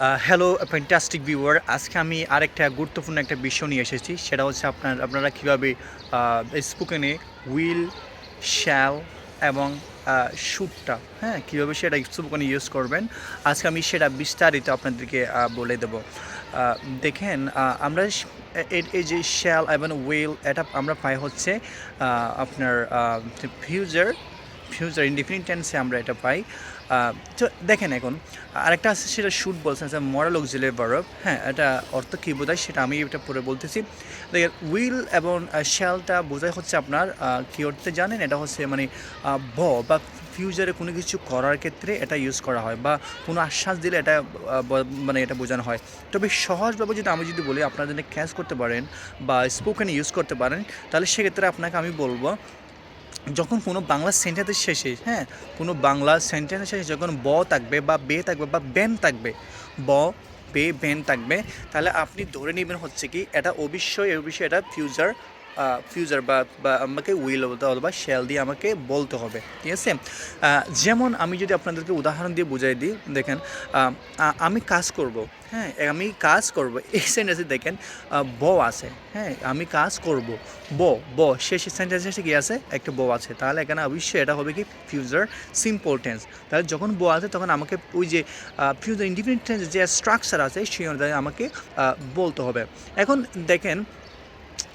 Hello fantastic viewer আজকে আমি আরেকটা গুরুত্বপূর্ণ একটা বিষয় নিয়ে এসেছি, সেটা হচ্ছে আপনার, আপনারা কীভাবে স্পোকেনে উইল শ্যাল এবং শ্যুটটা হ্যাঁ কীভাবে সেটা স্পোকেনে ইউজ করবেন, আজকে আমি সেটা বিস্তারিত আপনাদেরকে বলে দেবো। দেখেন আমরা এই যে শ্যাল এবং উইল এটা আমরা পাই হচ্ছে আপনার ফিউচার ফিউচার ইনডিফিনিট টেন্সে আমরা এটা পাই। তো দেখেন এখন, আরেকটা আছে সেটা শ্যুট বলছেন মরাল অক্সিলে বরফ হ্যাঁ এটা অর্থ কী বোঝায় সেটা আমি এটা পরে বলতেছি। দেখেন উইল এবং শ্যালটা বোঝায় হচ্ছে আপনার কী অর্থে জানেন? এটা হচ্ছে মানে ব বা ফিউচারে কোনো কিছু করার ক্ষেত্রে এটা ইউজ করা হয় বা কোনো আশ্বাস দিলে এটা মানে এটা বোঝানো হয়। তবে সহজভাবে যদি আমি যদি বলি, আপনারা যদি ক্যাচ করতে পারেন বা স্পোকেন ইউজ করতে পারেন, তাহলে সেক্ষেত্রে আপনাকে আমি বলব যখন কোনো বাংলা সেন্টেন্সের শেষে হ্যাঁ কোনো বাংলা সেন্টেন্সের শেষে যখন ব থাকবে বা বে থাকবে বা বেন থাকবে, ব, বে বেন থাকবে, তাহলে আপনি ধরে নেবেন হচ্ছে কি, এটা অবশ্যই অবশ্যই এটা ফিউচার ফিউচার বা আমাকে উইল বলতে হবে বা শ্যাল দিয়ে আমাকে বলতে হবে, ঠিক আছে? যেমন আমি যদি আপনাদেরকে উদাহরণ দিয়ে বুঝাই দিই, দেখেন আমি কাজ করব হ্যাঁ আমি কাজ করব, এই সেন্টেন্সে দেখেন ব আছে হ্যাঁ আমি কাজ করব ব ব শেষ সেন্টেন্স কি আছে? একটা ব আছে, তাহলে এখানে অবশ্যই এটা হবে কি? ফিউচার সিম্পল টেন্স তাহলে যখন ব আছে তখন আমাকে ওই যে ফিউচার ইন্ডিপেন্ডেন্ট টেন্স যে স্ট্রাকচার আছে, সেই অনুযায়ী আমাকে বলতে হবে। এখন দেখেন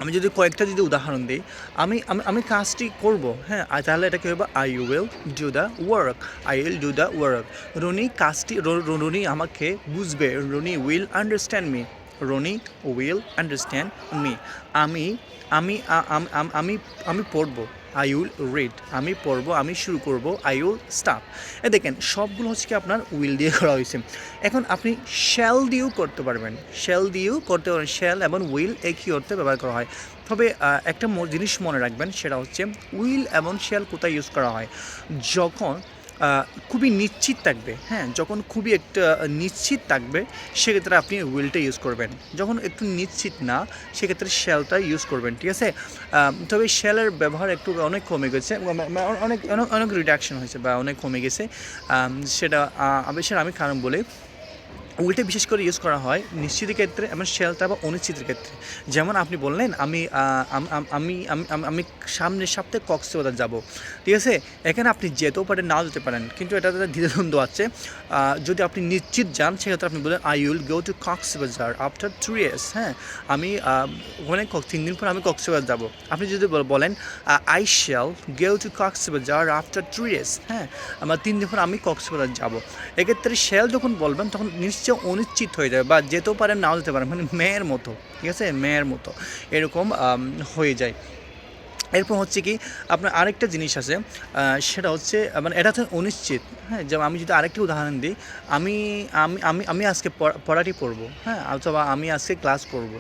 আমি যদি কয়েকটা যদি উদাহরণ দিই, আমি আমি আমি কাজটি করব হ্যাঁ তাহলে এটা কী হবে I will do the work I will do the work Roni কাজটি রনি আমাকে বুঝবে, Roni will understand me Roni will understand me আমি আমি আম- আম- পড়ব। আই উইল রিড আমি পড়ব, আমি শুরু করব। আই উইল স্টাপ এ দেখেন, সবগুলো হচ্ছে কি আপনার উইল দিয়ে করা হয়েছে। এখন আপনি শ্যাল দিয়েও করতে পারবেন। শ্যাল দিয়েও করতে পারবেন। শ্যাল এবং উইল একই অর্থে ব্যবহার করা হয়? তবে একটা জিনিস মনে রাখবেন, সেটা হচ্ছে উইল এবং শ্যাল কোথায় ইউজ করা হয়? যখন খুবই নিশ্চিত থাকবে হ্যাঁ যখন খুবই একটা নিশ্চিত থাকবে, সেক্ষেত্রে আপনি উইলটা ইউজ করবেন। যখন একটু নিশ্চিত না, সেক্ষেত্রে শ্যালটা ইউজ করবেন, ঠিক আছে? তবে শ্যালের ব্যবহার একটু অনেক কমে গেছে অনেক অনেক অনেক রিডাকশন হয়েছে, বা, অনেক কমে গেছে। সেটা সেটা আমি কারণ বলি। উইলটা বিশেষ করে ইউজ করা হয় নিশ্চিতের ক্ষেত্রে এবং শেলটা বা অনিশ্চিতের ক্ষেত্রে। যেমন আপনি বললেন, আমি আম- আম- আমি সামনের সপ্তাহে কক্সবাজার যাব। ঠিক আছে? এখানে আপনি যেতেও পারেন, নাও যেতে পারেন। কিন্তু এটাতে দ্বিধাদ্বন্দ্ব আছে। যদি আপনি নিশ্চিত যান, সেক্ষেত্রে আপনি বলেন I will go to Cox's Bazar after three years হ্যাঁ? আমি ওখানে তিন দিন পর আমি কক্সবাজার যাব। আপনি যদি বল- বলেন I shall go to Cox's Bazar after three years হ্যাঁ? আমার তিন দিন পর আমি কক্সবাজার যাব। এক্ষেত্রে শ্যাল যখন বলবেন, তখন নিশ্চয় অনিশ্চিত হয়ে যাবে বা যেতেও পারেন নাও যেতে পারেন মানে মেয়ের মতো, ঠিক আছে? মেয়ের মতো। এরকম হয়ে যায়। এরপর হচ্ছে কি, আপনার আরেকটা জিনিস আছে সেটা হচ্ছে মানে এটা হচ্ছে অনিশ্চিত হ্যাঁ যেমন আমি যদি আরেকটি উদাহরণ দিই, আমি আমি আমি আমি আজকে পড়া- পড়াটি পড়ব হ্যাঁ অথবা আমি আজকে ক্লাস করব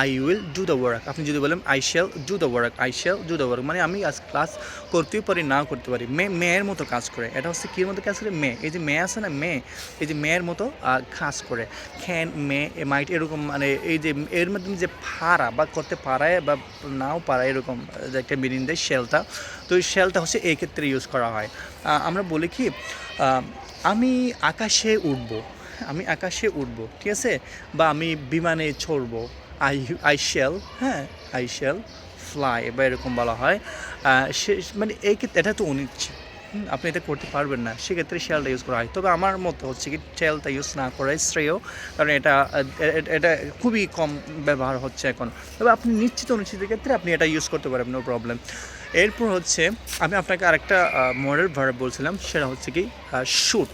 I will do the work আপনি যদি বলেন I shall do the work I shall do the work মানে আমি আজ ক্লাস করতেও পারি, নাও করতে পারি মেয়ে মেয়ের মতো কাজ করে, এটা হচ্ছে কীর মতো কাজ করে, মেয়ে, এই যে মেয়ে আছে না, মেয়ে, এই যে মেয়ের মতো কাজ করে খ্যান মেয়ে মাইট এরকম মানে এই যে, এর মাধ্যমে যে পারা বা করতে পারায় বা নাও পারা এরকম যে একটা মিনিং দেয় শেলটা। তো এই শেলটা হচ্ছে এই ক্ষেত্রে ইউজ করা হয়। আমরা বলি কি আমি আকাশে উঠব আমি আকাশে উঠব ঠিক আছে? বা আমি বিমানে ছড়বো আই আই শেল হ্যাঁ? আই শেল ফ্লাই বা এরকম বলা হয়। সে মানে এই ক্ষেত্রে, এটা তো অনিচ্ছিত। আপনি এটা করতে পারবেন না। সেক্ষেত্রে শেয়ালটা ইউজ করা হয়। তবে আমার মতো হচ্ছে কি শেয়ালটা ইউজ না করাই শ্রেয়। কারণ এটা এটা খুবই কম ব্যবহার হচ্ছে এখন। তবে আপনি নিশ্চিত অনুচিতের ক্ষেত্রে আপনি এটা ইউজ করতে পারবেন নো প্রবলেম এরপর হচ্ছে, আমি আপনাকে আরেকটা মডেল ভার্ব বলছিলাম, সেটা হচ্ছে কি শ্যুট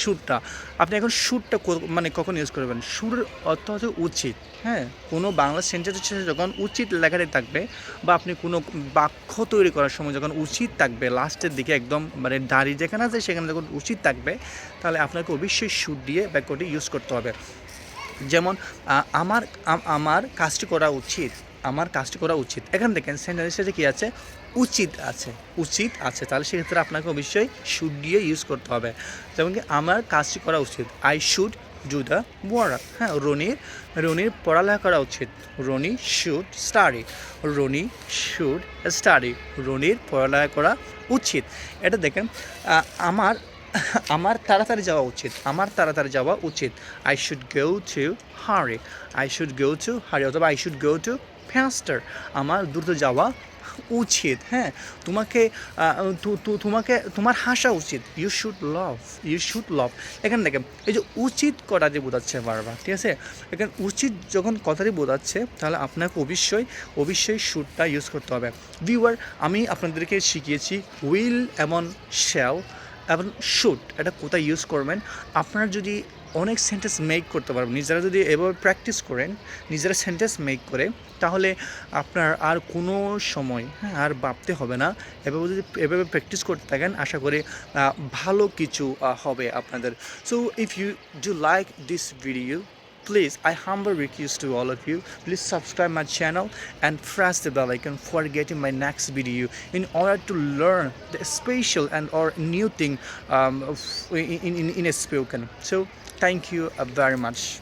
শ্যুটটা আপনি এখন শ্যুটটা মানে কখন ইউজ করবেন? শ্যুটের অর্থ হচ্ছে উচিত হ্যাঁ? কোনো বাংলা সেন্টেন্সের শেষে যখন উচিত লেখাটি থাকবে, বা আপনি কোনো বাক্য তৈরি করার সময় যখন উচিত থাকবে লাস্টের দিকে একদম মানে দাড়ি যেখানে আছে সেখানে যখন উচিত থাকবে, তাহলে আপনাকে অবশ্যই শ্যুট দিয়ে বাক্যটি ইউজ করতে হবে। যেমন আমার আমার কাজটি করা উচিত আমার কাজটি করা উচিত। এখানে দেখেন সেন্টেন্সের সাথে কী আছে? উচিত আছে। উচিত আছে। তাহলে সেক্ষেত্রে আপনাকে অবশ্যই শুড দিয়ে ইউজ করতে হবে। যেমন কি আমার কাজটি করা উচিত। I should do the work হ্যাঁ রনির রনির পড়ালেখা করা উচিত। Roni should study Roni should study রনির পড়ালেখা করা উচিত। এটা দেখেন আমার আমার তাড়াতাড়ি যাওয়া উচিত। আমার তাড়াতাড়ি যাওয়া উচিত। I should go to hurry I should go to hurry অথবা I should go to faster আমার দ্রুত যাওয়া উচিত হ্যাঁ। তোমাকে তোমাকে, তোমার হাসা উচিত। You should love you should love এখানে দেখেন, এই যে উচিত কথাটি বোঝাচ্ছে বারবার, ঠিক আছে? এখানে উচিত যখন কথাটি বোঝাচ্ছে, তাহলে আপনাকে অবশ্যই অবশ্যই শুটটা ইউজ করতে হবে। ভিউয়ার আমি আপনাদেরকে শিখিয়েছি উইল এবং শ্যাল এবং শুট এটা কোথায় ইউজ করবেন? আপনার যদি অনেক সেন্টেন্স মেক করতে পারবেন, নিজেরা যদি এভাবে প্র্যাকটিস করেন, নিজেরা সেন্টেন্স মেক করে, তাহলে আপনার আর কোনো সময় হ্যাঁ আর ভাবতে হবে না। এভাবে যদি, এভাবে প্র্যাকটিস করতে থাকেন, আশা করি ভালো কিছু হবে আপনাদের। So if you do like this video Please, I humble request to all of you, please subscribe my channel and press the bell icon for getting my next video in order to learn the special and or new thing um, in, in, in a spoken. So, thank you uh, very much.